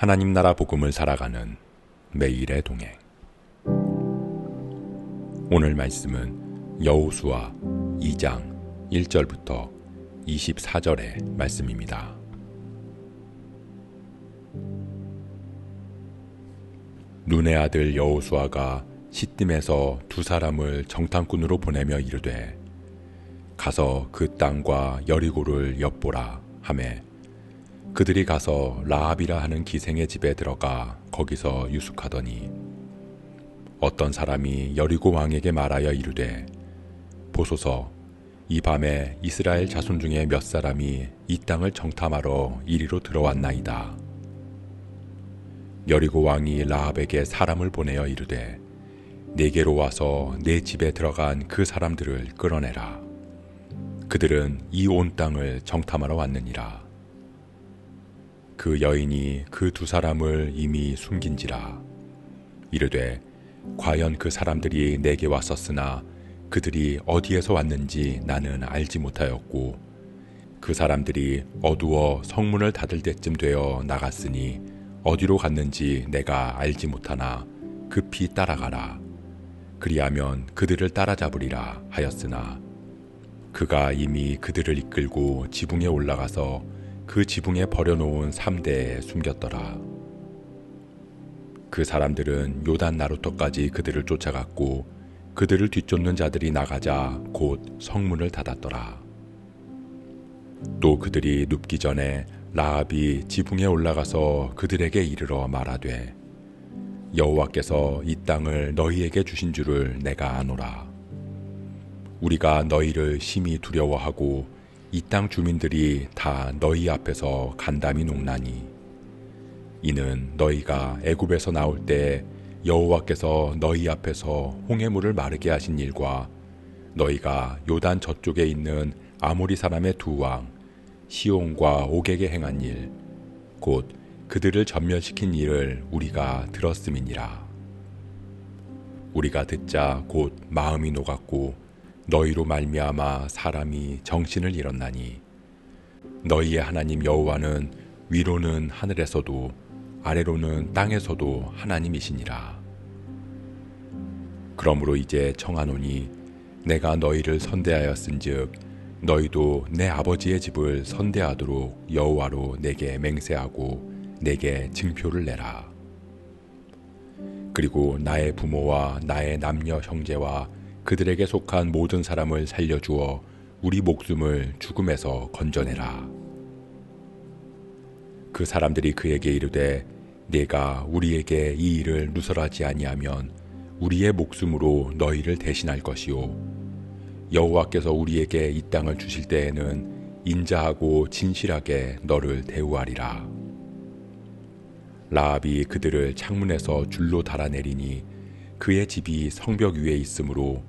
하나님 나라 복음을 살아가는 매일의 동행. 오늘 말씀은 여호수아 2장 1절부터 24절의 말씀입니다. 눈의 아들 여호수아가 시딤에서 두 사람을 정탐꾼으로 보내며 이르되 가서 그 땅과 여리고를 엿보라 하매 그들이 가서 라합이라 하는 기생의 집에 들어가 거기서 유숙하더니 어떤 사람이 여리고 왕에게 말하여 이르되 보소서 이 밤에 이스라엘 자손 중에 몇 사람이 이 땅을 정탐하러 이리로 들어왔나이다. 여리고 왕이 라합에게 사람을 보내어 이르되 내게로 와서 내 집에 들어간 그 사람들을 끌어내라. 그들은 이 온 땅을 정탐하러 왔느니라. 그 여인이 그 두 사람을 이미 숨긴지라. 이르되 과연 그 사람들이 내게 왔었으나 그들이 어디에서 왔는지 나는 알지 못하였고 그 사람들이 어두워 성문을 닫을 때쯤 되어 나갔으니 어디로 갔는지 내가 알지 못하나 급히 따라가라. 그리하면 그들을 따라잡으리라 하였으나 그가 이미 그들을 이끌고 지붕에 올라가서 그 지붕에 버려놓은 삼대에 숨겼더라. 그 사람들은 요단 나루터까지 그들을 쫓아갔고 그들을 뒤쫓는 자들이 나가자 곧 성문을 닫았더라. 또 그들이 눕기 전에 라합이 지붕에 올라가서 그들에게 이르러 말하되 여호와께서 이 땅을 너희에게 주신 줄을 내가 아노라. 우리가 너희를 심히 두려워하고 이 땅 주민들이 다 너희 앞에서 간담이 녹나니. 이는 너희가 애굽에서 나올 때 여호와께서 너희 앞에서 홍해물을 마르게 하신 일과 너희가 요단 저쪽에 있는 아모리 사람의 두 왕 시온과 옥에게 행한 일 곧 그들을 전멸시킨 일을 우리가 들었음이니라. 우리가 듣자 곧 마음이 녹았고 너희로 말미암아 사람이 정신을 잃었나니 너희의 하나님 여호와는 위로는 하늘에서도 아래로는 땅에서도 하나님이시니라. 그러므로 이제 청하노니 내가 너희를 선대하였은즉 너희도 내 아버지의 집을 선대하도록 여호와로 내게 맹세하고 내게 증표를 내라. 그리고 나의 부모와 나의 남녀 형제와 그들에게 속한 모든 사람을 살려주어 우리 목숨을 죽음에서 건져내라. 그 사람들이 그에게 이르되 내가 우리에게 이 일을 누설하지 아니하면 우리의 목숨으로 너희를 대신할 것이요 여호와께서 우리에게 이 땅을 주실 때에는 인자하고 진실하게 너를 대우하리라. 라합이 그들을 창문에서 줄로 달아내리니 그의 집이 성벽 위에 있으므로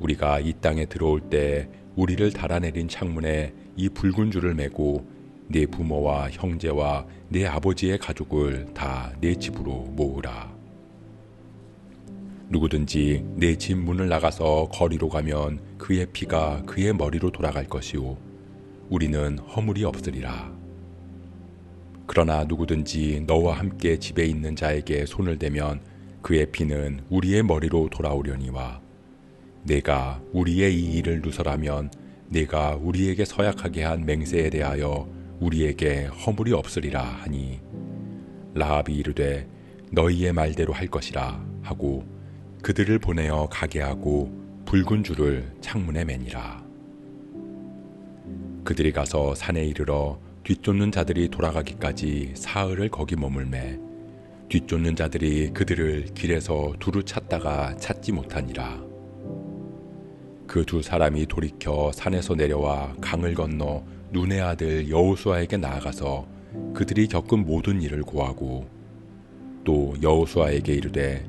우리가 이 땅에 들어올 때 우리를 달아내린 창문에 이 붉은 줄을 메고 네 부모와 형제와 네 아버지의 가족을 다네 집으로 모으라. 누구든지 내 집 문을 나가서 거리로 가면 그의 피가 그의 머리로 돌아갈 것이요. 우리는 허물이 없으리라. 그러나 누구든지 너와 함께 집에 있는 자에게 손을 대면 그의 피는 우리의 머리로 돌아오려니와 내가 우리의 이 일을 누설하면 내가 우리에게 서약하게 한 맹세에 대하여 우리에게 허물이 없으리라 하니 라합이 이르되 너희의 말대로 할 것이라 하고 그들을 보내어 가게 하고 붉은 줄을 창문에 매니라. 그들이 가서 산에 이르러 뒤쫓는 자들이 돌아가기까지 사흘을 거기 머물매 뒤쫓는 자들이 그들을 길에서 두루 찾다가 찾지 못하니라 그 두 사람이 돌이켜 산에서 내려와 강을 건너 눈의 아들 여호수아에게 나아가서 그들이 겪은 모든 일을 고하고 또 여호수아에게 이르되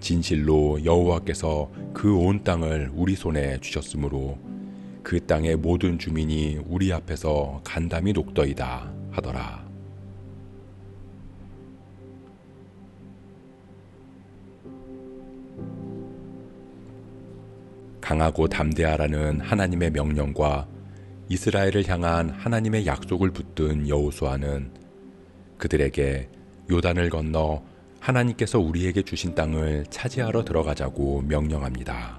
진실로 여호와께서 그 온 땅을 우리 손에 주셨으므로 그 땅의 모든 주민이 우리 앞에서 간담이 녹더이다 하더라. 강하고 담대하라는 하나님의 명령과 이스라엘을 향한 하나님의 약속을 붙든 여호수아는 그들에게 요단을 건너 하나님께서 우리에게 주신 땅을 차지하러 들어가자고 명령합니다.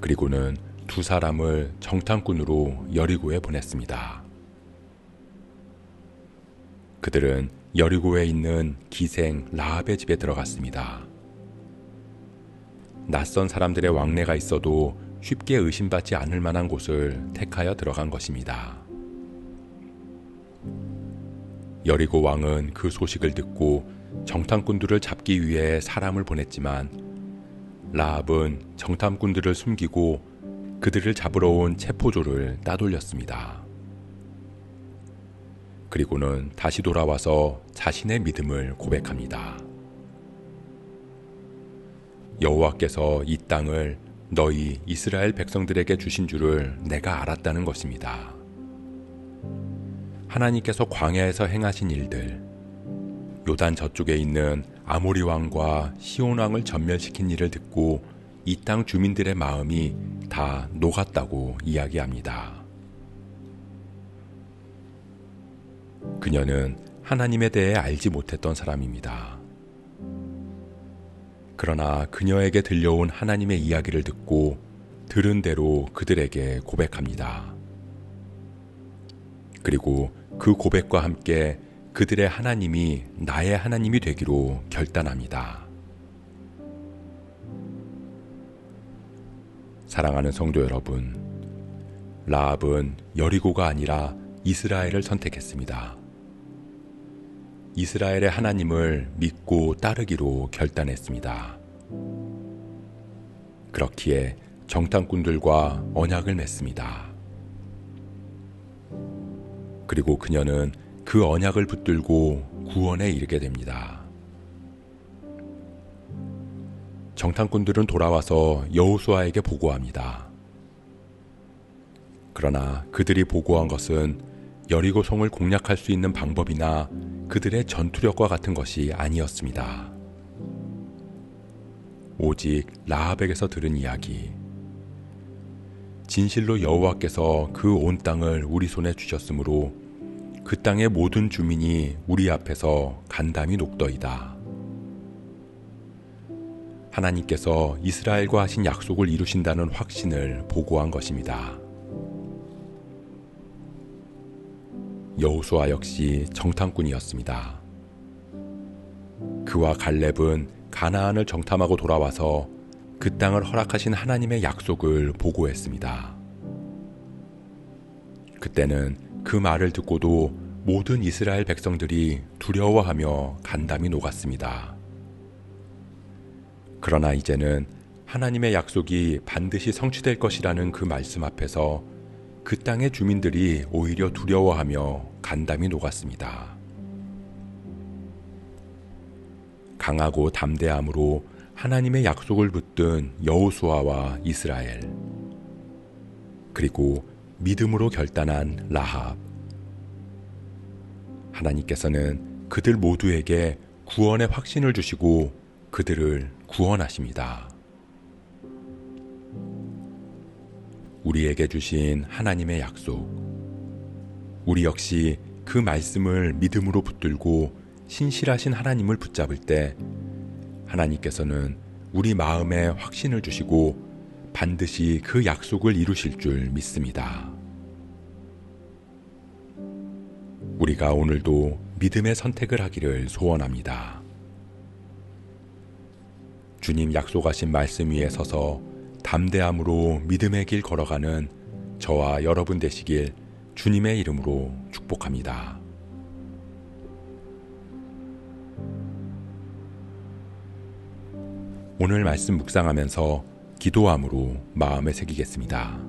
그리고는 두 사람을 정탐꾼으로 여리고에 보냈습니다. 그들은 여리고에 있는 기생 라합의 집에 들어갔습니다. 낯선 사람들의 왕래가 있어도 쉽게 의심받지 않을 만한 곳을 택하여 들어간 것입니다. 여리고 왕은 그 소식을 듣고 정탐꾼들을 잡기 위해 사람을 보냈지만 라합은 정탐꾼들을 숨기고 그들을 잡으러 온 체포조를 따돌렸습니다. 그리고는 다시 돌아와서 자신의 믿음을 고백합니다. 여호와께서 이 땅을 너희 이스라엘 백성들에게 주신 줄을 내가 알았다는 것입니다. 하나님께서 광야에서 행하신 일들, 요단 저쪽에 있는 아모리 왕과 시온 왕을 전멸시킨 일을 듣고 이 땅 주민들의 마음이 다 녹았다고 이야기합니다. 그녀는 하나님에 대해 알지 못했던 사람입니다. 그러나 그녀에게 들려온 하나님의 이야기를 듣고 들은 대로 그들에게 고백합니다. 그리고 그 고백과 함께 그들의 하나님이 나의 하나님이 되기로 결단합니다. 사랑하는 성도 여러분, 라합은 여리고가 아니라 이스라엘을 선택했습니다. 이스라엘의 하나님을 믿고 따르기로 결단했습니다. 그렇기에 정탐꾼들과 언약을 맺습니다. 그리고 그녀는 그 언약을 붙들고 구원에 이르게 됩니다. 정탐꾼들은 돌아와서 여호수아에게 보고합니다. 그러나 그들이 보고한 것은 여리고 성을 공략할 수 있는 방법이나 그들의 전투력과 같은 것이 아니었습니다. 오직 라합에게서 들은 이야기. 진실로 여호와께서 그 온 땅을 우리 손에 주셨으므로 그 땅의 모든 주민이 우리 앞에서 간담이 녹더이다. 하나님께서 이스라엘과 하신 약속을 이루신다는 확신을 보고한 것입니다. 여호수아 역시 정탐꾼이었습니다. 그와 갈렙은 가나안을 정탐하고 돌아와서 그 땅을 허락하신 하나님의 약속을 보고했습니다. 그때는 그 말을 듣고도 모든 이스라엘 백성들이 두려워하며 간담이 녹았습니다. 그러나 이제는 하나님의 약속이 반드시 성취될 것이라는 그 말씀 앞에서 그 땅의 주민들이 오히려 두려워하며 간담이 녹았습니다. 강하고 담대함으로 하나님의 약속을 붙든 여호수아와 이스라엘 그리고 믿음으로 결단한 라합 하나님께서는 그들 모두에게 구원의 확신을 주시고 그들을 구원하십니다. 우리에게 주신 하나님의 약속. 우리 역시 그 말씀을 믿음으로 붙들고 신실하신 하나님을 붙잡을 때 하나님께서는 우리 마음에 확신을 주시고 반드시 그 약속을 이루실 줄 믿습니다. 우리가 오늘도 믿음의 선택을 하기를 소원합니다. 주님 약속하신 말씀 위에 서서 담대함으로 믿음의 길 걸어가는 저와 여러분 되시길 주님의 이름으로 축복합니다. 오늘 말씀 묵상하면서 기도함으로 마음에 새기겠습니다.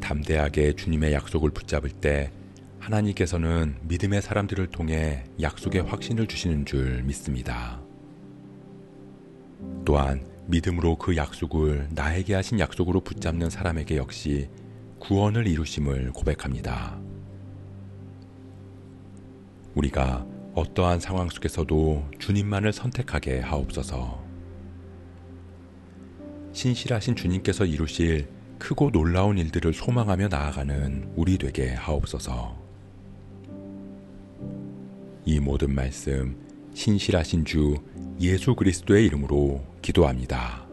담대하게 주님의 약속을 붙잡을 때 하나님께서는 믿음의 사람들을 통해 약속의 확신을 주시는 줄 믿습니다. 또한 믿음으로 그 약속을 나에게 하신 약속으로 붙잡는 사람에게 역시 구원을 이루심을 고백합니다. 우리가 어떠한 상황 속에서도 주님만을 선택하게 하옵소서. 신실하신 주님께서 이루실 크고 놀라운 일들을 소망하며 나아가는 우리 되게 하옵소서. 이 모든 말씀 신실하신 주 예수 그리스도의 이름으로 기도합니다.